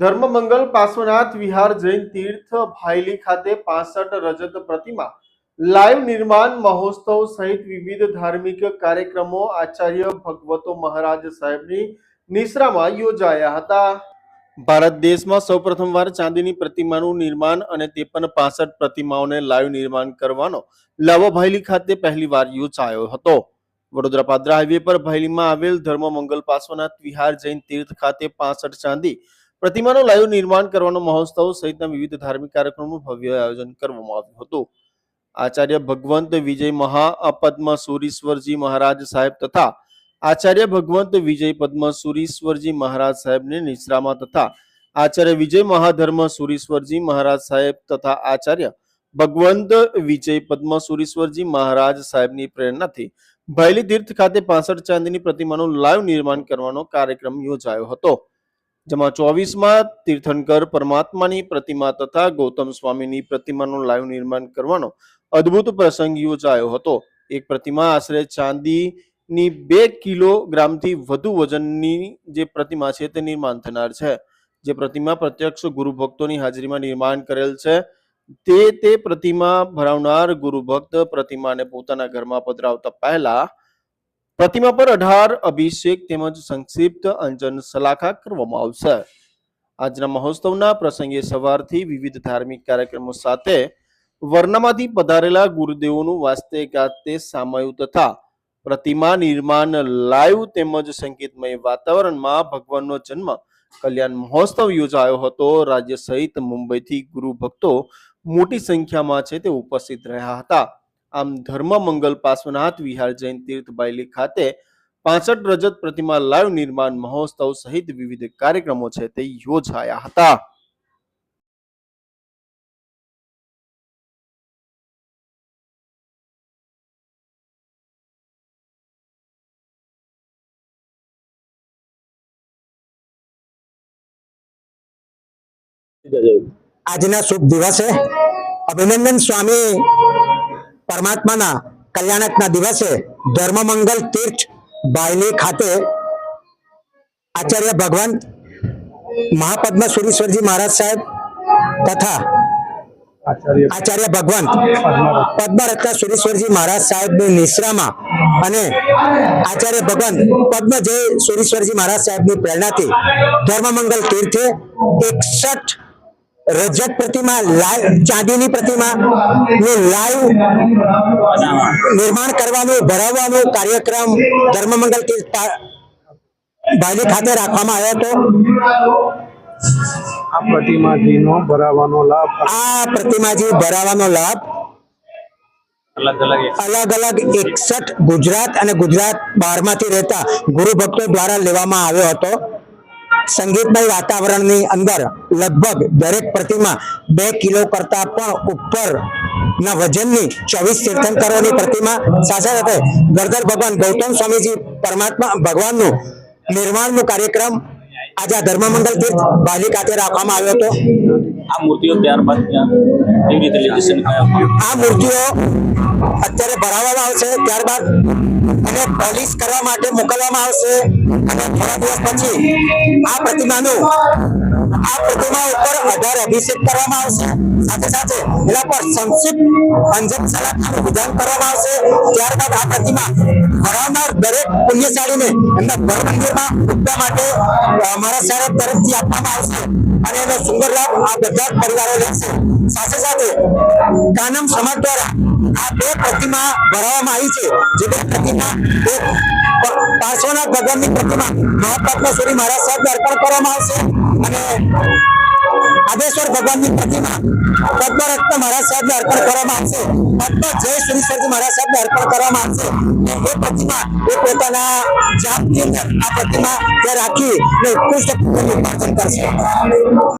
ધર્મમંગલ પાર્શ્વનાથ વિહાર જૈન તીર્થ ભાયલી ખાતે પાસઠ રજત પ્રતિમા, લાઈવ નિર્માણ મહોત્સવ સહિત વિવિધ ધાર્મિક કાર્યક્રમો આચાર્ય ભગવતો મહારાજ સાહેબની નિશ્રામાં યોજાયા હતા. ભારત દેશમાં સૌપ્રથમવાર ચાંદીની પ્રતિમાનું નિર્માણ અને તે પણ પાસઠ પ્રતિમાઓને લાઈવ નિર્માણ કરવાનો લાવો ભાયલી ખાતે પહેલીવાર યોજાયો હતો. વડોદરા પાદરા હાઈવે પર ભાયલીમાં આવેલ ધર્મમંગલ પાર્શ્વનાથ વિહાર જૈન તીર્થ ખાતે પાસઠ ચાંદી પ્રતિમાનું લાઈવ નિર્માણ કરવાનો મહોત્સવ સહિતના વિવિધ ધાર્મિક કાર્યક્રમોનું ભવ્ય આયોજન કરવામાં આવ્યું હતું. આચાર્ય ભગવંત વિજય મહા પદ્મ સુરીશ્વરજી મહારાજ સાહેબ તથા આચાર્ય ભગવંત વિજય પદ્મ સુરીશ્વરજી મહારાજ સાહેબને નિશ્રામાં તથા આચાર્ય વિજય મહાધર્મ સુરીશ્વરજી મહારાજ સાહેબ તથા આચાર્ય ભગવંત વિજય પદ્મ સુરીશ્વરજી મહારાજ સાહેબની પ્રેરણાથી ભૈલી તીર્થ ખાતે પાસઠ ચાંદીની પ્રતિમાનું લાઈવ નિર્માણ કરવાનો કાર્યક્રમ યોજાયો હતો. જેમાં ચોવીસમાં તીર્થંકર પરમાત્માની પ્રતિમા તથા ગૌતમ સ્વામીની પ્રતિમાનું લાઈવ નિર્માણ કરવાનો અદ્ભુત પ્રસંગ યોજાયો હતો. એક પ્રતિમા આશરે ચાંદીની બે કિલોગ્રામથી વધુ વજનની જે પ્રતિમા છે તે નિર્માણ થનાર છે. જે પ્રતિમા પ્રત્યક્ષ ગુરુ ભક્તોની હાજરીમાં નિર્માણ કરેલ છે. તે તે પ્રતિમા ભરાવનાર ગુરુ ભક્ત પ્રતિમાને પોતાના ઘરમાં પધરાવતા પહેલા પ્રતિમા પર અઢાર, અભિષેક તેમજ સંક્ષિપ્ત અંજન સલાખા કરવામાં આવશે. આજના મહોત્સવના પ્રસંગે સવારથી વિવિધ ધાર્મિક કાર્યક્રમો સાથે વર્ણમાંથી પધારેલા ગુરુદેવોનું વાસ્તે ગાતે સામયું તથા પ્રતિમા નિર્માણ લાઈવ તેમજ સંગીતમય વાતાવરણમાં ભગવાનનો જન્મ કલ્યાણ મહોત્સવ યોજાયો હતો. રાજ્ય સહિત મુંબઈથી ગુરુ ભક્તો મોટી સંખ્યામાં છે તે ઉપસ્થિત રહ્યા હતા. આમ ધર્મ મંગલ પાર્શ્વનાથ વિહાર જૈન તીર્થ બાયલી ખાતે પાસઠ રજત પ્રતિમા લાઈવ નિર્માણ મહોત્સવ સહિત વિવિધ કાર્યક્રમો છે તે યોજાયા હતા. આજના શુભ દિવસે અભિનંદન સ્વામી. પરમાત્માના કલ્યાણકના દિવસે ધર્મમંગલ તીર્થ બાયલી ખાતે આચાર્ય ભગવાન મહાપદ્મ સુરેશ્વરજી મહારાજ સાહેબ તથા આચાર્ય ભગવંત પદ્મરત્ન સુરેશ્વરજી મહારાજ સાહેબની નિશ્રામાં અને આચાર્ય ભગવંત પદ્મ જય સુરેશ્વરજી મહારાજ સાહેબની પ્રેરણાથી ધર્મમંગલ તીર્થે એકસઠ રજત પ્રતિમા લાઈવ ચાંદીની પ્રતિમા નું લાઈવ નિર્માણ કરવાનું ભરાવવાનો કાર્યક્રમ ધર્મમંગલ પા- ખાતે રાખવામાં આવ્યો હતો. આ પ્રતિમાજીનો ભરાવાનો લાભ આ પ્રતિમાજી ભરાવાનો લાભ અલગ અલગ અલગ અલગ એકસઠ ગુજરાત અને ગુજરાત બહારમાંથી રહેતા ગુરુ ભક્તો દ્વારા લેવામાં આવ્યો હતો. સંગીતમય વાતાવરણની અંદર લગભગ દરેક પ્રતિમા બે કિલો કરતા પણ ઉપર ના વજનની ચોવીસ તીર્થંકરોની પ્રતિમા સાથે સાથે ગરધર ભગવાન ગૌતમ સ્વામીજી પરમાત્મા ભગવાનનું નિર્માણનું કાર્યક્રમ આજે ધર્મમંગલ તીર્થ બાલી ખાતે રાખવામાં આવ્યો હતો. આ મૂર્તિઓ ત્યારબાદ ત્યાં એવી રીતે જશે આ મૂર્તિઓ અત્યારે ભરાવવામાં આવશે, ત્યારબાદ એને પોલિશ કરવા માટે મોકલવામાં આવશે અને થોડા દિવસ પછી આ પ્રતિમાનું, આ પ્રતિમા ઉપર અઢાર અભિષેક કરવામાં આવશે. સાથે સાથે એના પર સંક્ષિપ્ત અંજન વિધાન કરવામાં આવશે. ત્યારબાદ આ પ્રતિમા ભરાવનાર દરેક પુણ્યશાળીને એમના ઘર માટે અમારા સાહેબ તરફથી આપવામાં આવશે. અને એનો સુંદર લાભ આ બધા જ પરિવારો લેશે સાથે સાથે કાનમ સમાજ દ્વારા આ બે પ્રતિમા ભરાવવામાં આવી છે. જે બે પ્રતિમા પાર્શ્વનાથ ભગવાનની પ્રતિમા મહાત્મા શ્રી મહારાજ સાહેબને અર્પણ કરવામાં આવશે અને આદેશ્વર ભગવાનની પ્રતિમા પદ્મરત્ન મહારાજ સાહેબને અર્પણ કરવામાં આવશે. પદ્મ જય સુરેશ્વરજી મહારાજ સાહેબને અર્પણ કરવામાં આવશે. એ પ્રતિમા એ પોતાના જાપની અંદર આ પ્રતિમા ત્યાં રાખી ને ઉત્કૃષ્ટ પૂજન ઉપાસન કરશે.